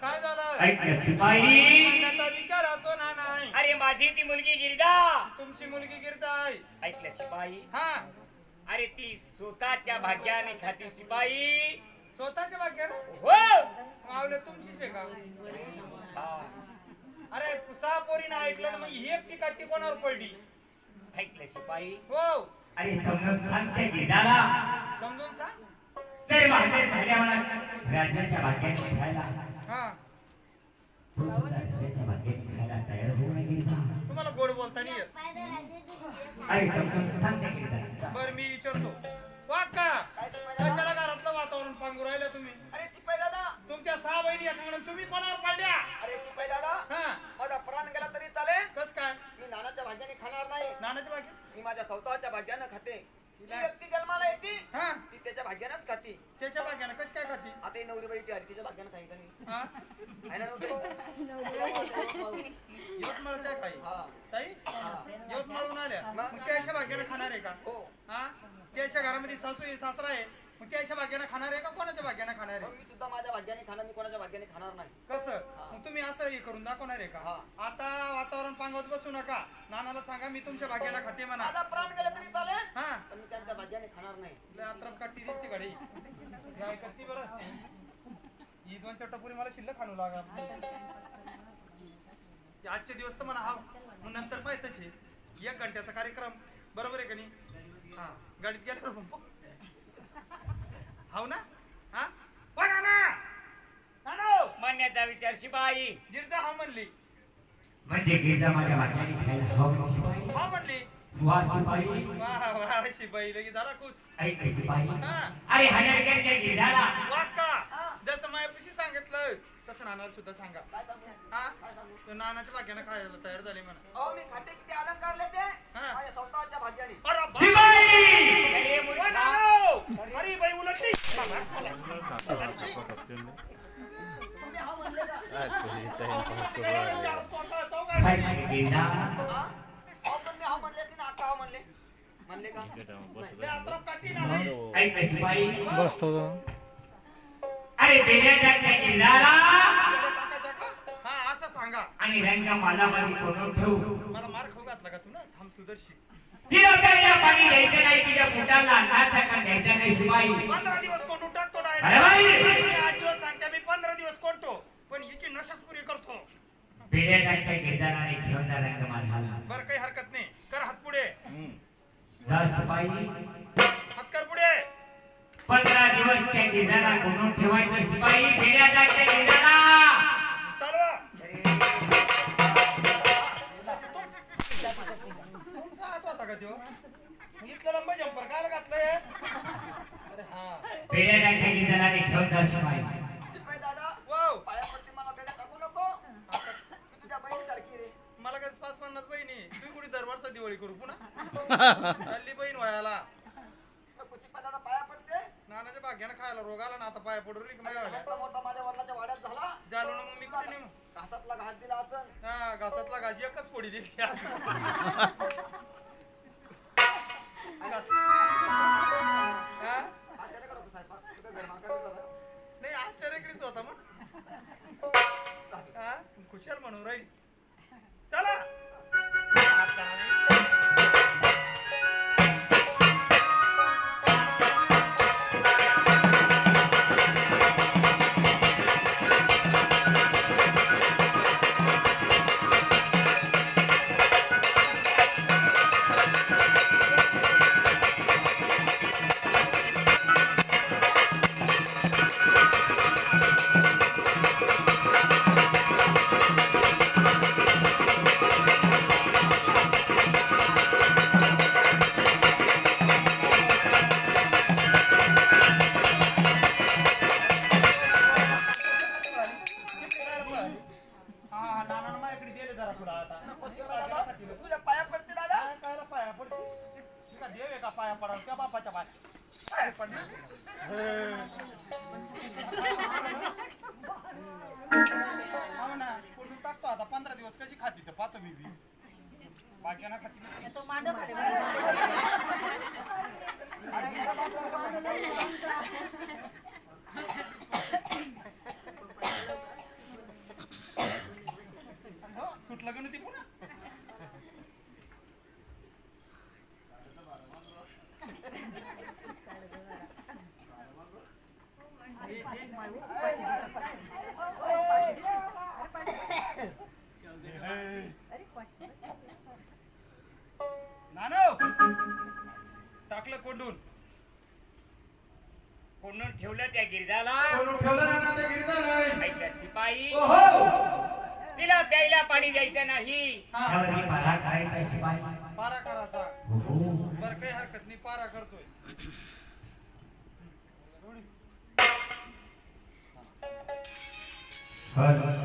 काय झालं? म्हणण्याचा विचार असतो ना नाही. अरे माझी ती मुलगी गिरजा. तुमची मुलगी गिरजा आहे. ऐकलं शिपाई हा. अरे ती स्वतःच्या भाग्याने खाती शिपाई स्वतःच्या भाग्यानं? हो. मावले तुमचीच आहे का? हा, अरे सहा पोरीनं ऐकलं ना मग ही एकटी काठी कोणावर पडली? ऐकलं शिपाई हो. अरे समजून सांगते गिरजाला. समजून सांग. भाग्य राजाच्या भाग्याने खायला हा. भाग्याने तुम्हाला गोड बोलता बरं मी विचारतो. वाका कशाला घरातलं वातावरण पांगू राहिलं तुम्ही? अरे चिपळे दादा. तुमच्या सहा बहिणी आहेत म्हणून तुम्ही कोणावर पडल्या अरे चिपळे दादा. हा. माझा प्राण गेला तरी चालेल. कस काय? मी नानाच्या भाग्याने खाणार नाही. नानाच्या बाकी मी माझ्या स्वतःच्या भाग्यानं खाते जी व्यक्ती जन्माला येते हा ती त्याच्या भाग्यानंच खाते त्याच्या बाग्यानं कस काय खाती आता ही नवरी बाईची आली तिच्या हा? आहे काही हा. ताई? यवतमाळहून आल्या. मग त्याच्या भाग्यानं खाणार आहे का? हो. हा? त्याच्या घरामध्ये सासू आहे सासरा आहे. मग त्याच्या भाग्यानं खाणार आहे का? कोणाच्या भाग्यानं खाणार आहे? मी सुद्धा माझ्या भाग्याने खाणार मी कोणाच्या भाग्याने खाणार नाही. कसं? मग तुम्ही असं हे करून दाखवणार आहे का. आता वातावरण पांगवत बसू नका. नानाला सांगा मी तुमच्या भाग्याला खाते म्हणा. माझा प्राण गेला तरी चालेल. हा. पण मी त्यांच्या भाग्याने खाणार नाही. लय आत्रप काठी दिसते गाडी. बरं. ही दोन चार टपुरी मला शिल्लक खाणू लागा. ते आजचे दिवस तर म्हणा हा मग नंतर पाहिजे तशी एक घंट्याचा कार्यक्रम. बरोबर आहे का नाही? हा गाडीत गेला हाव ना? हा? म्हणण्याचा विचार शिपाई गिरजा हा म्हणली. म्हणजे गिरजा माझ्या खायला हवं हा म्हणली. वा शिपाई वा वा झाला खुश. ऐक शिपाई हा. अरे हजारच्या गिरजाला. वाट का? सांगितलं तसं नानाला सुद्धा सांगा. हा? तो नानाच्या भाग्यानं खायला तयार झाले म्हणा. अहो मी खाते किती अलंकार लेते. हा. माझ्या स्वतःच्या भाग्याने. अरे बाप! शिपाई अरे ओ मुलगा नानो! अरे बाई उलटली तुम्ही हा म्हणले का हा? अहो पण मी हा म्हणले की ना अक्का हा म्हणले का ते बसतो अरे बेड्याच्या गिरजाला काकाच्या का? हा असं सांगा. आणि रंगा मालामध्ये कोणून ठेवू. मला मार खाऊ घातला का तू ना? थांब तू दर्शी. तिला प्यायला पाणी द्यायचं नाही तिच्या पोटाला नाचा का द्यायचा नाही शिपाई पंधरा दिवस कोण टाकतो अरे बाई! direct. आठ दिवस सांगते मी पंधरा दिवस कोणतो पण हिची नशस पुरी करतो आणि ठेवता रंग माझा बरं काही हरकत नाही. कर हात पुढे. जा शिपाई त्यो इतकं लंब जंपर काय घातलंय अरे हा बेड्याच्या गिरजाला आणि ठेवता शिपाई दादा वाव पाया पडते मला काय पाच पन्नास बहिणी तुम्ही कुठे दरवर्षा दिवाळी करू पुन्हा? चालली बहीण व्हायला नको चिपळे दादा पाया पडते भाग्यानं खायला रोग आला ना आता पाय पडवली की माझ्या मोठा मोठा माझ्या वडिलाच्या वाड्यात झाला. ना मग मी कुठे नेऊ घासातला घास दिला असन. हा घासातला घास एकच पोळी दिली. घास. हा? आचार्याकडे होता स्वयंपाक. कुठं घर मालकाकडे होता. नाही आश्चर्यकडीच होता मग हा? खुशाल म्हणून राहील. तुझ्या पाया पडते दादा. पाया पडाल त्या बापाच्या पाया. हो. ना कुठून टाकतो आता. पंधरा दिवस कशी खाती तर पाहतो मी बी. लग्न होती पुन्हा. टाकलं कोंडून. कोंडून ठेवलं त्या गिरजाला. प्यायला पाणी द्यायचं नाही हा. पारा करायचा शिपाई पारा करायचा हो, हो. बरं काही हरकत नाही पारा करतोय बस.